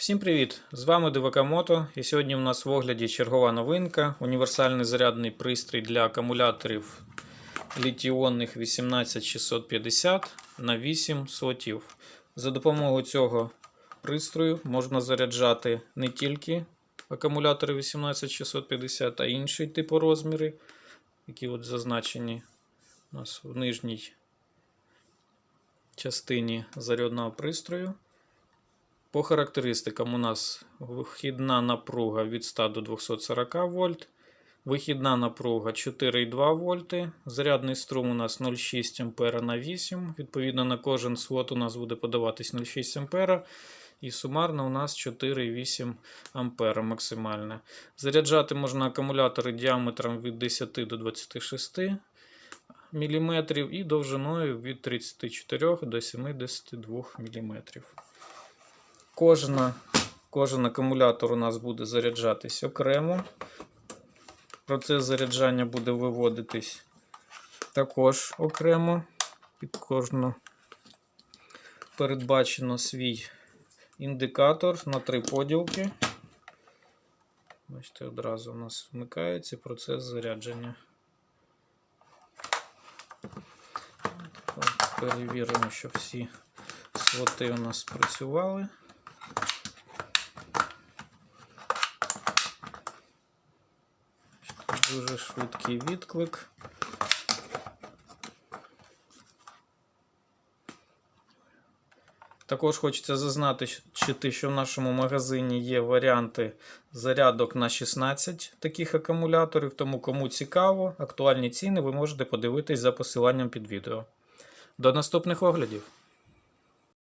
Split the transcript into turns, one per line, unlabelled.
Всім привіт! З вами Дивакамото. І сьогодні у нас в огляді чергова новинка. Універсальний зарядний пристрій для акумуляторів літіонних 18650 на 8 сотів. За допомогою цього пристрою можна заряджати не тільки акумулятори 18650, а інші типу розміри, які от зазначені у нас в нижній частині зарядного пристрою. По характеристикам у нас вихідна напруга від 100 до 240 вольт, вихідна напруга 4,2 вольти, зарядний струм у нас 0,6 ампера на 8. Відповідно, на кожен слот у нас буде подаватись 0,6 ампера. І сумарно у нас 4,8 ампера максимальне. Заряджати можна акумулятори діаметром від 10 до 26 мм і довжиною від 34 до 72 мм. Кожна, кожен акумулятор у нас буде заряджатись окремо. Процес заряджання буде виводитись також окремо. Під кожну передбачено свій індикатор на три поділки. Бачите, одразу у нас вмикається процес зарядження. Перевіримо, що всі слоти у нас спрацювали. Дуже швидкий відклик. Також хочеться зазначити, що в нашому магазині є варіанти зарядок на 16 таких акумуляторів, тому кому цікаво, актуальні ціни ви можете подивитись за посиланням під відео. До наступних оглядів!